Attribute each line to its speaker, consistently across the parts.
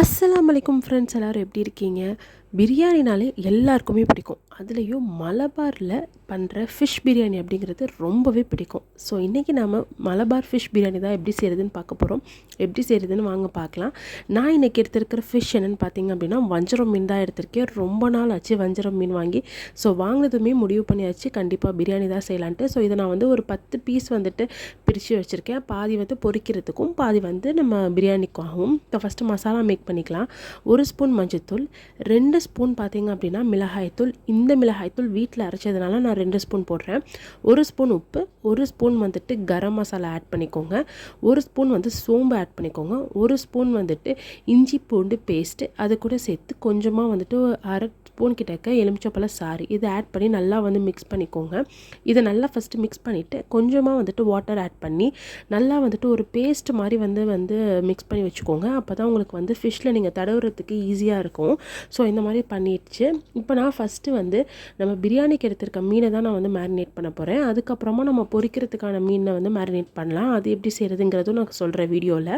Speaker 1: அஸ்லாம் வலைக்கும் ஃப்ரெண்ட்ஸ் எல்லோரும் எப்படி இருக்கீங்க? பிரியாணினாலே எல்லாருக்குமே பிடிக்கும். அதுலேயும் மலபாரில் பண்ணுற ஃபிஷ் பிரியாணி அப்படிங்கிறது ரொம்பவே பிடிக்கும். ஸோ இன்றைக்கி நாம் மலபார் ஃபிஷ் பிரியாணி தான் எப்படி செய்கிறதுன்னு பார்க்க போகிறோம் எப்படி செய்கிறதுன்னு வாங்க பார்க்கலாம். நான் இன்றைக்கி எடுத்திருக்கிற ஃபிஷ் என்னென்னு பார்த்தீங்க அப்படின்னா வஞ்சரம் மீன் தான் எடுத்திருக்கேன். ரொம்ப நாள் ஆச்சு வஞ்சரம் மீன் வாங்கி. ஸோ வாங்கினதுமே முடிவு பண்ணியாச்சு. கண்டிப்பாக பிரியாணி தான் செய்யலான்ட்டு. ஸோ இதை நான் வந்து ஒரு பத்து பீஸ் வந்துட்டு பிரித்து வச்சுருக்கேன். பாதி வந்து பொரிக்கிறதுக்கும் பாதி வந்து நம்ம பிரியாணிக்காகவும். இப்போ ஃபஸ்ட்டு மசாலா மேக் பண்ணிக்கலாம். ஒரு ஸ்பூன் மஞ்சத்தூள் ரெண்டு ஸ்பூன் பார்த்தீங்க அப்படின்னா மிளகாய்த்தூள். இந்த மிளகாய்த்தூள் வீட்டில் அரைச்சதுனால நான் ரெண்டு ஸ்பூன் போடுறேன். ஒரு ஸ்பூன் உப்பு ஒரு ஸ்பூன் வந்துட்டு கரம் மசாலா ஆட் பண்ணிக்கோங்க. ஒரு ஸ்பூன் வந்து சோம்பு ஆட் பண்ணிக்கோங்க. ஒரு ஸ்பூன் வந்துட்டு இஞ்சி பூண்டு பேஸ்ட்டு அது கூட சேர்த்து கொஞ்சமாக வந்துட்டு அரை ஸ்பூன் கிட்டக்க எலுமிச்சப்பழம் சாறு. இதை ஆட் பண்ணி நல்லா வந்து மிக்ஸ் பண்ணிக்கோங்க. இதை நல்லா ஃபஸ்ட்டு மிக்ஸ் பண்ணிவிட்டு கொஞ்சமாக வந்துட்டு வாட்டர் ஆட் பண்ணி நல்லா வந்துட்டு ஒரு பேஸ்ட் மாதிரி வந்து வந்து மிக்ஸ் பண்ணி வச்சுக்கோங்க. அப்போ தான் உங்களுக்கு வந்து ஃபிஷ்ஷில் நீங்கள் தடவுறதுக்கு ஈஸியாக இருக்கும். ஸோ இந்த மாதிரி பண்ணிடுச்சு. இப்போ நான் ஃபஸ்ட்டு வந்து நம்ம பிரியாணிக்கு எடுத்திருக்க மீனை தான் நான் வந்து மேரினேட் பண்ண போகிறேன் அதுக்கப்புறமா நம்ம பொரிக்கிறதுக்கான மீனை வந்து மேரினேட் பண்ணலாம். அது எப்படி செய்கிறதுங்கிறதும் நான் சொல்கிறேன் வீடியோவில்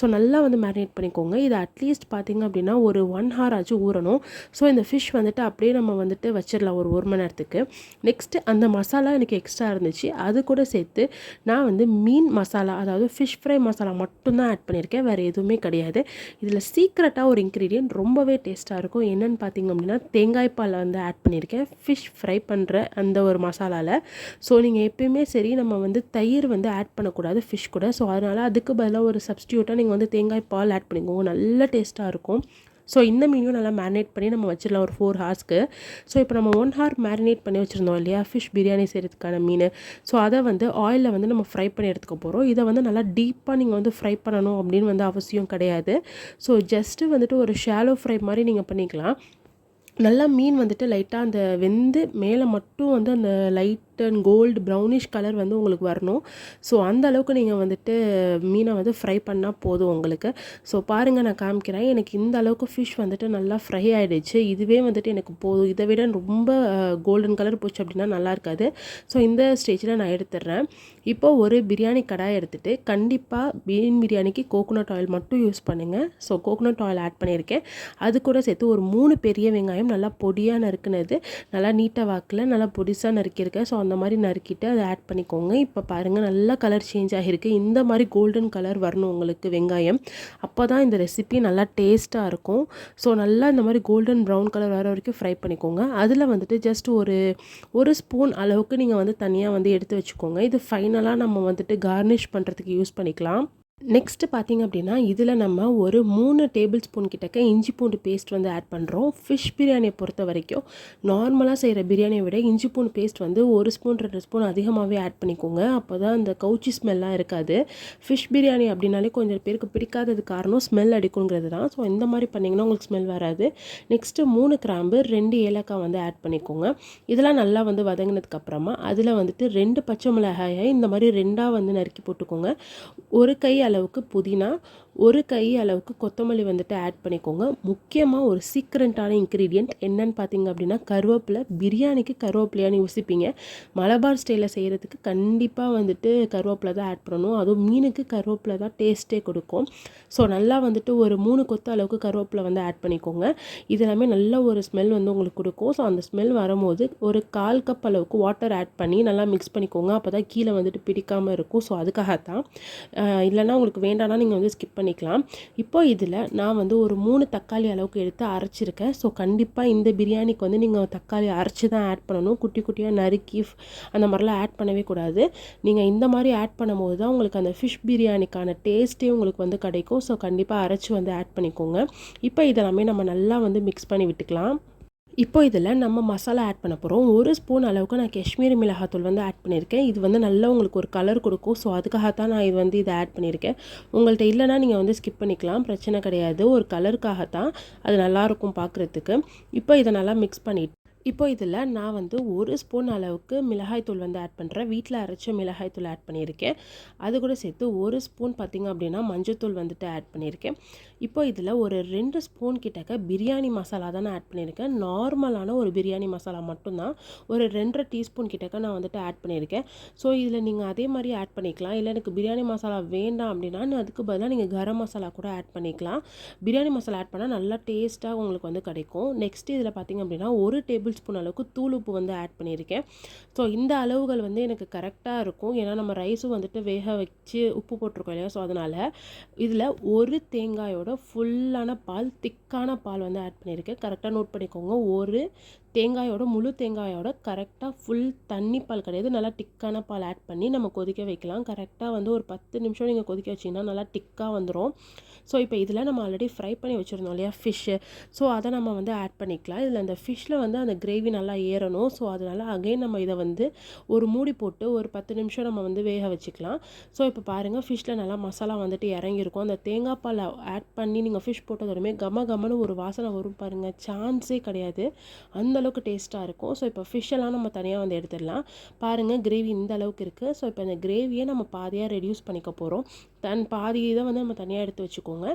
Speaker 1: ஸோ நல்லா வந்து மேரினேட் பண்ணிக்கோங்க. இது அட்லீஸ்ட் பார்த்திங்க அப்படின்னா ஒரு ஒன் ஹவர் ஆச்சு ஊறணும். ஸோ இந்த ஃபிஷ் வந்து வந்துட்டு அப்படியே நம்ம வந்துட்டு வச்சிடலாம் ஒரு ஒரு மணி நேரத்துக்கு. நெக்ஸ்ட்டு அந்த மசாலா எனக்கு எக்ஸ்ட்ரா இருந்துச்சு. அது கூட சேர்த்து நான் வந்து மீன் மசாலா அதாவது ஃபிஷ் ஃப்ரை மசாலா மட்டும்தான் ஆட் பண்ணியிருக்கேன். வேறு எதுவுமே கிடையாது. இதில் சீக்ரெட்டாக ஒரு இன்க்ரீடியன்ட் ரொம்பவே டேஸ்ட்டாக இருக்கும். என்னென்னு பார்த்தீங்க அப்படின்னா தேங்காய் பாலை வந்து ஆட் பண்ணியிருக்கேன். ஃபிஷ் ஃப்ரை பண்ணுற அந்த ஒரு மசாலாவில் ஸோ நீங்கள் எப்பயுமே சரி நம்ம வந்து தயிர் வந்து ஆட் பண்ணக்கூடாது ஃபிஷ் கூட. ஸோ அதனால் அதுக்கு பதிலாக ஒரு சப்ஸ்டியூட்டாக நீங்கள் வந்து தேங்காய் பால் ஆட் பண்ணிக்கோங்க. நல்ல டேஸ்ட்டாக இருக்கும். ஸோ இந்த மீனையும் நல்லா மேரினேட் பண்ணி நம்ம வச்சிடலாம் ஒரு ஃபோர் ஹார்ஸ்க்கு ஸோ இப்போ நம்ம ஒன் ஹார் மேரினேட் பண்ணி வச்சுருந்தோம் இல்லையா? ஃபிஷ் பிரியாணி செய்கிறதுக்கான மீன். ஸோ அதை வந்து ஆயிலில் வந்து நம்ம ஃப்ரை பண்ணி எடுத்துக்க போகிறோம் இதை வந்து நல்லா டீப்பாக நீங்கள் வந்து ஃப்ரை பண்ணணும் அப்படின்னு வந்து அவசியம் கிடையாது. ஸோ ஜஸ்ட்டு வந்துட்டு ஒரு ஷாலோ ஃப்ரை மாதிரி நீங்கள் பண்ணிக்கலாம். நல்லா மீன் வந்துட்டு லைட்டாக அந்த வெந்து மேலே மட்டும் வந்து அந்த light and gold brownish colour வந்து உங்களுக்கு வரணும். ஸோ அந்த அளவுக்கு நீங்கள் வந்துட்டு மீனை வந்து ஃப்ரை பண்ணால் போதும் உங்களுக்கு. ஸோ பாருங்கள் நான் காமிக்கிறேன். எனக்கு இந்த அளவுக்கு ஃபிஷ் வந்துட்டு நல்லா ஃப்ரை ஆகிடுச்சு இதுவே வந்துட்டு எனக்கு போதும். இதை விட ரொம்ப கோல்டன் கலர் போச்சு அப்படின்னா நல்லா இருக்காது. ஸோ இந்த ஸ்டேஜில் நான் எடுத்துடுறேன். இப்போது ஒரு பிரியாணி கடாய் எடுத்துகிட்டு கண்டிப்பாக மீன் பிரியாணிக்கு கோகோனட் ஆயில் மட்டும் யூஸ் பண்ணுங்கள் ஸோ கோகோனட் ஆயில் ஆட் பண்ணியிருக்கேன். அது கூட சேர்த்து ஒரு மூணு பெரிய வெங்காயம் நல்லா பொடியாக நறுக்குனது. நல்லா நீட்டாக வாக்கில் நல்லா பொடிசாக நறுக்கியிருக்கேன். ஸோ அந்த மாதிரி நறுக்கிட்டு அதை ஆட் பண்ணிக்கோங்க. இப்போ பாருங்கள் நல்லா கலர் சேஞ்ச் ஆகிருக்கு. இந்த மாதிரி கோல்டன் கலர் வரணும் உங்களுக்கு வெங்காயம். அப்போ தான் இந்த ரெசிபி நல்லா டேஸ்ட்டாக இருக்கும். ஸோ நல்லா இந்த மாதிரி கோல்டன் ப்ரௌன் கலர் வர வரைக்கும் ஃப்ரை பண்ணிக்கோங்க. அதில் வந்துட்டு ஜஸ்ட் ஒரு ஒரு ஸ்பூன் அளவுக்கு நீங்கள் வந்து தனியாக வந்து எடுத்து வச்சுக்கோங்க. இது ஃபைனலாக நம்ம வந்துட்டு கார்னிஷ் பண்ணுறதுக்கு யூஸ் பண்ணிக்கலாம். நெக்ஸ்ட்டு பார்த்திங்க அப்படின்னா இதில் நம்ம ஒரு மூணு டேபிள் ஸ்பூன் கிட்டக்க இஞ்சி பூண்டு பேஸ்ட் வந்து ஆட் பண்ணுறோம் ஃபிஷ் பிரியாணியை பொறுத்த வரைக்கும் நார்மலாக செய்கிற பிரியாணியை விட இஞ்சி பூண்டு பேஸ்ட் வந்து ஒரு ஸ்பூன் ரெண்டு ஸ்பூன் அதிகமாகவே ஆட் பண்ணிக்கோங்க. அப்போ தான் அந்த கவுச்சி ஸ்மெல்லாம் இருக்காது. ஃபிஷ் பிரியாணி அப்படின்னாலே கொஞ்சம் பேருக்கு பிடிக்காதது காரணம் ஸ்மெல் அடிக்குங்கிறது தான். ஸோ இந்த மாதிரி பண்ணிங்கன்னா உங்களுக்கு ஸ்மெல் வராது. நெக்ஸ்ட்டு மூணு கிராம்பு ரெண்டு ஏலக்காய் வந்து ஆட் பண்ணிக்கோங்க. இதெல்லாம் நல்லா வந்து வதங்கினதுக்கப்புறமா அதில் வந்துட்டு ரெண்டு பச்சை மிளகாயை இந்த மாதிரி ரெண்டாக வந்து நறுக்கி போட்டுக்கோங்க. ஒரு கை அளவுக்கு புதினா ஒரு கை அளவுக்கு கொத்தமல்லி வந்துட்டு ஆட் பண்ணிக்கோங்க. முக்கியமாக ஒரு சீக்ரெண்ட்டான இன்க்ரீடியண்ட் என்னன்னு பார்த்தீங்க அப்படின்னா கருவேப்பிலை. பிரியாணிக்கு கருவேப்பிலையான்னு யோசிப்பீங்க. மலபார் ஸ்டைலில் செய்கிறதுக்கு கண்டிப்பாக வந்துட்டு கருவேப்பிலை தான் ஆட் பண்ணணும். அதுவும் மீனுக்கு கருவேப்பிலை தான் டேஸ்ட்டே கொடுக்கும். ஸோ நல்லா வந்துட்டு ஒரு மூணு கொத்து அளவுக்கு கருவேப்பிலை வந்து ஆட் பண்ணிக்கோங்க. இது எல்லாமே நல்ல ஒரு ஸ்மெல் வந்து உங்களுக்கு கொடுக்கும். ஸோ அந்த ஸ்மெல் வரும்போது ஒரு கால் கப் அளவுக்கு வாட்டர் ஆட் பண்ணி நல்லா மிக்ஸ் பண்ணிக்கோங்க. அப்போ தான் கீழே வந்துட்டு பிடிக்காமல் இருக்கும். ஸோ அதுக்காகத்தான். இல்லைனா உங்களுக்கு வேண்டாம்னா நீங்கள் வந்து ஸ்கிப் பண்ணி பண்ணிக்கலாம். இப்போ இதில் நான் வந்து ஒரு மூணு தக்காளி அளவுக்கு எடுத்து அரைச்சிருக்கேன். ஸோ கண்டிப்பாக இந்த பிரியாணிக்கு வந்து நீங்கள் தக்காளி அரைச்சி தான் ஆட் பண்ணணும். குட்டி குட்டியாக நறுக்கி அந்த மாதிரிலாம் ஆட் பண்ணவே கூடாது. நீங்கள் இந்த மாதிரி ஆட் பண்ணும்போது தான் உங்களுக்கு அந்த ஃபிஷ் பிரியாணிக்கான டேஸ்ட்டே உங்களுக்கு வந்து கிடைக்கும். ஸோ கண்டிப்பாக அரைச்சி வந்து ஆட் பண்ணிக்கோங்க. இப்போ இதெல்லாமே நம்ம நல்லா வந்து மிக்ஸ் பண்ணி விட்டுக்கலாம். இப்போ இதில் நம்ம மசாலா ஆட் பண்ண போகிறோம். ஒரு ஸ்பூன் அளவுக்கு நான் காஷ்மீரி மிளகாத்தூள் வந்து ஆட் பண்ணியிருக்கேன். இது வந்து நல்லா உங்களுக்கு ஒரு கலர் கொடுக்கும். ஸோ அதுக்காக தான் நான் இது வந்து இதை ஆட் பண்ணியிருக்கேன். உங்கள்கிட்ட இல்லைனா நீங்கள் வந்து ஸ்கிப் பண்ணிக்கலாம். பிரச்சனை கிடையாது. ஒரு கலருக்காக தான். அது நல்லாயிருக்கும் பார்க்குறதுக்கு. இப்போ இதை நல்லா மிக்ஸ் பண்ணிவிட்டு இப்போ இதில் நான் வந்து ஒரு ஸ்பூன் அளவுக்கு மிளகாய்த்தூள் வந்து ஆட் பண்ணுறேன் வீட்டில் அரைச்ச மிளகாய்த்தூள் ஆட் பண்ணியிருக்கேன். அது கூட சேர்த்து ஒரு ஸ்பூன் பார்த்திங்க அப்படின்னா மஞ்சத்தூள் வந்துட்டு ஆட் பண்ணியிருக்கேன். இப்போ இதில் ஒரு ரெண்டு ஸ்பூன் கிட்டக்க பிரியாணி மசாலா தான் ஆட் பண்ணியிருக்கேன். நார்மலான ஒரு பிரியாணி மசாலா மட்டும்தான். ஒரு ரெண்டரை டீஸ்பூன் கிட்டக்க நான் வந்துட்டு ஆட் பண்ணியிருக்கேன். ஸோ இதில் நீங்கள் அதே மாதிரி ஆட் பண்ணிக்கலாம். இல்லை எனக்கு பிரியாணி மசாலா வேண்டாம் அப்படின்னா அதுக்கு பதிலாக நீங்கள் கரம் மசாலா கூட ஆட் பண்ணிக்கலாம். பிரியாணி மசாலா ஆட் பண்ணால் நல்லா டேஸ்ட்டாக உங்களுக்கு வந்து கிடைக்கும். நெக்ஸ்ட் இதில் பார்த்திங்க அப்படின்னா ஒரு டேபிள் ஸ்பூன் அளவுக்கு தூள் உப்பு வந்து ஆட் பண்ணியிருக்கேன். ஸோ இந்த அளவுகள் வந்து எனக்கு கரெக்டாக இருக்கும். ஏன்னா நம்ம ரைஸும் வந்துட்டு வேக வச்சு உப்பு போட்டிருக்கோம் இல்லையா? ஸோ அதனால் இதில் ஒரு தேங்காயோட ஃபுல்லான பால் திக்கான பால் வந்து ஆட் பண்ணியிருக்கேன். கரெக்டாக நோட் பண்ணிக்கோங்க. ஒரு தேங்காயோட முழு தேங்காயோட கரெக்டாக ஃபுல் தண்ணி பால் கிடையாது. நல்லா டிக்கான பால் ஆட் பண்ணி நம்ம கொதிக்க வைக்கலாம். கரெக்டாக வந்து ஒரு பத்து நிமிஷம் நீங்கள் கொதிக்க வச்சிங்கன்னா நல்லா டிக்காக வந்துடும் ஸோ இப்போ இதில் நம்ம ஆல்ரெடி ஃப்ரை பண்ணி வச்சுருந்தோம் இல்லையா ஃபிஷ்ஷு ஸோ அதை நம்ம வந்து ஆட் பண்ணிக்கலாம். இதில் அந்த ஃபிஷ்ஷில் வந்து அந்த கிரேவி நல்லா ஏறணும். ஸோ அதனால் அகைன் நம்ம இதை வந்து ஒரு மூடி போட்டு ஒரு பத்து நிமிஷம் நம்ம வந்து வேக வச்சுக்கலாம். ஸோ இப்போ பாருங்கள் ஃபிஷ்ஷில் நல்லா மசாலா வந்துட்டு இறங்கியிருக்கும். அந்த தேங்காய் பால் ஆட் பண்ணி நீங்கள் ஃபிஷ் போட்டதுமே கம கமன்னு ஒரு வாசனை வரும் பாருங்கள் சான்ஸே கிடையாது. அந்த அளவுக்கு டேஸ்ட்டாக இருக்கும். ஸோ இப்போ ஃபிஷ்ஷெல்லாம் நம்ம தனியாக வந்து எடுத்துடலாம். பாருங்கள் கிரேவி இந்த அளவுக்கு இருக்குது ஸோ இப்போ இந்த கிரேவியை நம்ம பாதியாக ரெடியூஸ் பண்ணிக்க போகிறோம் தன் பாதி இதை வந்து நம்ம தனியாக எடுத்து வச்சுக்கோங்க.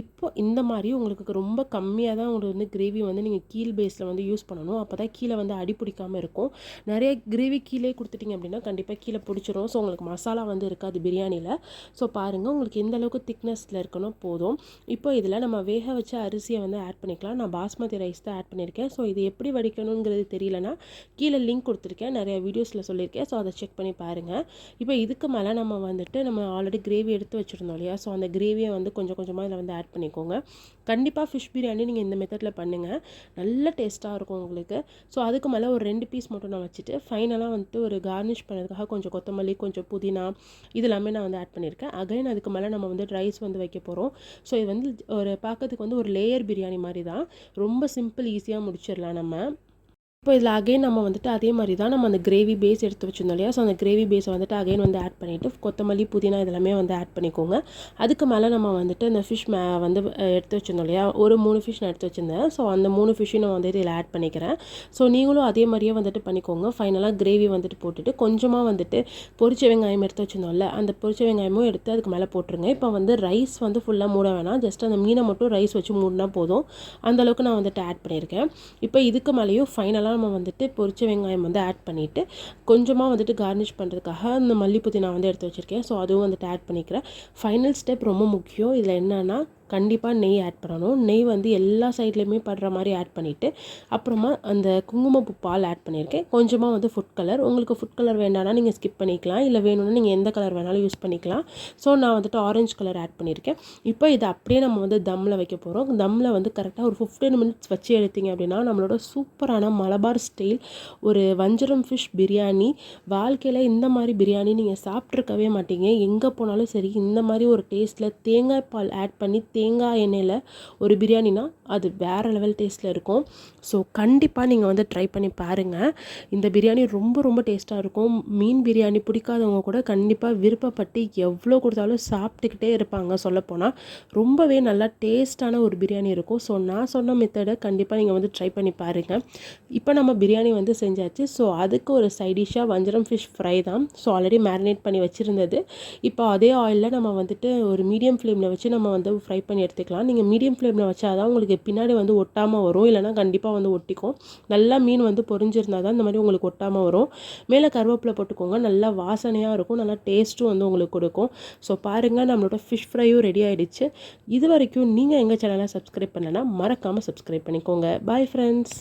Speaker 1: இப்போ இந்த மாதிரி உங்களுக்கு ரொம்ப கம்மியாக தான் உங்களுக்கு வந்து கிரேவி வந்து நீங்கள் கீழ் பேஸில் வந்து யூஸ் பண்ணணும். அப்போ தான் கீழே வந்து அடி பிடிக்காமல் இருக்கும். நிறைய கிரேவி கீழே கொடுத்துட்டிங்க அப்படின்னா கண்டிப்பாக கீழே பிடிச்சிரும். ஸோ உங்களுக்கு மசாலா வந்து இருக்காது பிரியாணியில் ஸோ பாருங்கள் உங்களுக்கு எந்த அளவுக்கு திக்னஸில் இருக்கணும் போதும். இப்போ இதில் நம்ம வேக வச்ச அரிசியை வந்து ஆட் பண்ணிக்கலாம். நான் பாஸ்மதி ரைஸ் தான் ஆட் பண்ணியிருக்கேன். ஸோ இது எப்படி வடிக்கணுங்கிறது தெரியலனா கீழே லிங்க் கொடுத்துருக்கேன் நிறைய வீடியோஸில் சொல்லியிருக்கேன். ஸோ அதை செக் பண்ணி பாருங்கள் இப்போ இதுக்கு மேலே நம்ம வந்துட்டு நம்ம ஆல்ரெடி கிரேவி எடுத்து வச்சுருந்தோம் இல்லையா? ஸோ அந்த கிரேவியை வந்து கொஞ்சம் கொஞ்சமாக இதில் வந்து ஆட் பண்ணிக்கோங்க. கண்டிப்பாக ஃபிஷ் பிரியாணி நீங்கள் இந்த மெத்தடில் பண்ணுங்கள் நல்ல டேஸ்ட்டாக இருக்கும் உங்களுக்கு. ஸோ அதுக்கு மேலே ஒரு ரெண்டு பீஸ் மட்டும் நான் வச்சுட்டு ஃபைனலாக வந்துட்டு ஒரு கார்னிஷ் பண்ணுறதுக்காக கொஞ்சம் கொத்தமல்லி கொஞ்சம் புதினா இது எல்லாமே நான் வந்து ஆட் பண்ணியிருக்கேன். அகைன் அதுக்கு மேலே நம்ம வந்து ரைஸ் வந்து வைக்க போகிறோம் ஸோ இது வந்து ஒரு பார்க்கறதுக்கு வந்து ஒரு லேயர் பிரியாணி மாதிரி தான். ரொம்ப சிம்பிள் ஈஸியாக முடிச்சிடலாம் நம்ம. இப்போ இதில் அகைன் நம்ம வந்துட்டு அதே மாதிரி தான் நம்ம அந்த கிரேவி பேஸ் எடுத்து வச்சுருந்தோம் இல்லையா? ஸோ அந்த கிரேவி பேஸை வந்துட்டு அகைன் வந்து ஆட் பண்ணிவிட்டு கொத்தமல்லி புதினா இதெல்லாமே வந்து ஆட் பண்ணிக்கோங்க. அதுக்கு மேலே நம்ம வந்துட்டு அந்த ஃபிஷ் மே வந்து எடுத்து வச்சுருந்தோம் இல்லையா? ஒரு மூணு ஃபிஷ் நான் எடுத்து வச்சுருந்தேன். ஸோ அந்த மூணு ஃபிஷ்ஷையும் நான் வந்து இதில் ஆட் பண்ணிக்கிறேன். ஸோ நீங்களும் அதே மாதிரியே வந்துட்டு பண்ணிக்கோங்க. ஃபைனலாக கிரேவி வந்துட்டு போட்டுட்டு கொஞ்சமாக வந்துட்டு பொரிச்ச வெங்காயம் எடுத்து வச்சுருந்தோம்ல அந்த பொரிச்ச வெங்காயமும் எடுத்து அதுக்கு மேலே போட்டுருங்க. இப்போ வந்து ரைஸ் வந்து ஃபுல்லாக மூட வேணாம். ஜஸ்ட் அந்த மீனை மட்டும் ரைஸ் வச்சு மூடினா போதும். அந்தளவுக்கு நான் வந்துட்டு ஆட் பண்ணியிருக்கேன். இப்போ இதுக்கு மேலேயும் ஃபைனலாக நம்ம வந்துட்டு பொரிச்ச வெங்காயம் வந்து ஆட் பண்ணிவிட்டு கொஞ்சமாக வந்துட்டு கார்னிஷ் பண்ணுறதுக்காக அந்த மல்லிப்பூதி நான் வந்து எடுத்து வச்சுருக்கேன். ஸோ அதுவும் வந்துட்டு ஆட் பண்ணிக்கிறேன். ஃபைனல் ஸ்டெப் ரொம்ப முக்கியம். இதில் என்னென்னா கண்டிப்பாக நெய் ஆட் பண்ணணும். நெய் வந்து எல்லா சைட்லேயுமே படுற மாதிரி ஆட் பண்ணிவிட்டு அப்புறமா அந்த குங்குமப்பூ பால் ஆட் பண்ணியிருக்கேன். கொஞ்சமாக வந்து ஃபுட் கலர் உங்களுக்கு ஃபுட் கலர் வேண்டாம்னா நீங்கள் ஸ்கிப் பண்ணிக்கலாம். இல்லை வேணும்னா நீங்கள் எந்த கலர் வேணாலும் யூஸ் பண்ணிக்கலாம். ஸோ நான் வந்துட்டு ஆரஞ்சு கலர் ஆட் பண்ணியிருக்கேன். இப்போ இதை அப்படியே நம்ம வந்து தம்மில் வைக்க போகிறோம் தம்மில் வந்து கரெக்டாக ஒரு ஃபிஃப்டீன் மினிட்ஸ் வச்சு எடுத்தீங்க அப்படின்னா நம்மளோட சூப்பரான மலபார் ஸ்டைல் ஒரு வஞ்சரம் ஃபிஷ் பிரியாணி. வாழ்க்கையில் இந்த மாதிரி பிரியாணி நீங்கள் சாப்பிட்ருக்கவே மாட்டீங்க. எங்கே போனாலும் சரி இந்த மாதிரி ஒரு டேஸ்ட்டில் தேங்காய் பால் ஆட் பண்ணி தேங்காய் எண்ணெயில் ஒரு பிரியாணினா அது வேறு லெவல் டேஸ்ட்டில் இருக்கும். ஸோ கண்டிப்பாக நீங்கள் வந்து ட்ரை பண்ணி பாருங்கள் இந்த பிரியாணி ரொம்ப ரொம்ப டேஸ்ட்டாக இருக்கும். மீன் பிரியாணி பிடிக்காதவங்க கூட கண்டிப்பாக விருப்பப்பட்டு எவ்வளோ கொடுத்தாலும் சாப்பிட்டுக்கிட்டே இருப்பாங்க சொல்லப்போனால் ரொம்பவே நல்லா டேஸ்ட்டான ஒரு பிரியாணி இருக்கும். ஸோ நான் சொன்ன மெத்தடை கண்டிப்பாக நீங்கள் வந்து ட்ரை பண்ணி பாருங்கள் இப்போ நம்ம பிரியாணி வந்து செஞ்சாச்சு. ஸோ அதுக்கு ஒரு சைடிஷாக வஞ்சரம் ஃபிஷ் ஃப்ரை தான். ஸோ ஆல்ரெடி மேரினேட் பண்ணி வச்சுருந்தது. இப்போ அதே ஆயிலில் நம்ம வந்துட்டு ஒரு மீடியம் ஃப்ளேமில் வச்சு நம்ம வந்து ஃப்ரை பண்ணி பண்ணி எடுத்துக்கலாம். நீங்கள் மீடியம் ஃப்ளேமில் வச்சா தான் உங்களுக்கு பின்னாடி வந்து ஒட்டாமல் வரும். இல்லைனா கண்டிப்பாக வந்து ஒட்டிக்கும். நல்லா மீன் வந்து பொறிஞ்சிருந்தால் தான் இந்த மாதிரி உங்களுக்கு ஒட்டாமல் வரும். மேலே கருவேப்பிலை போட்டுக்கோங்க. நல்லா வாசனையாக இருக்கும். நல்லா டேஸ்ட்டும் வந்து உங்களுக்கு கொடுக்கும். ஸோ பாருங்கள் நம்மளோட ஃபிஷ் ஃப்ரையும் ரெடி ஆகிடுச்சு இது வரைக்கும் நீங்கள் எங்கள் சேனலை சப்ஸ்கிரைப் பண்ணலைன்னா மறக்காமல் சப்ஸ்கிரைப் பண்ணிக்கோங்க. Bye friends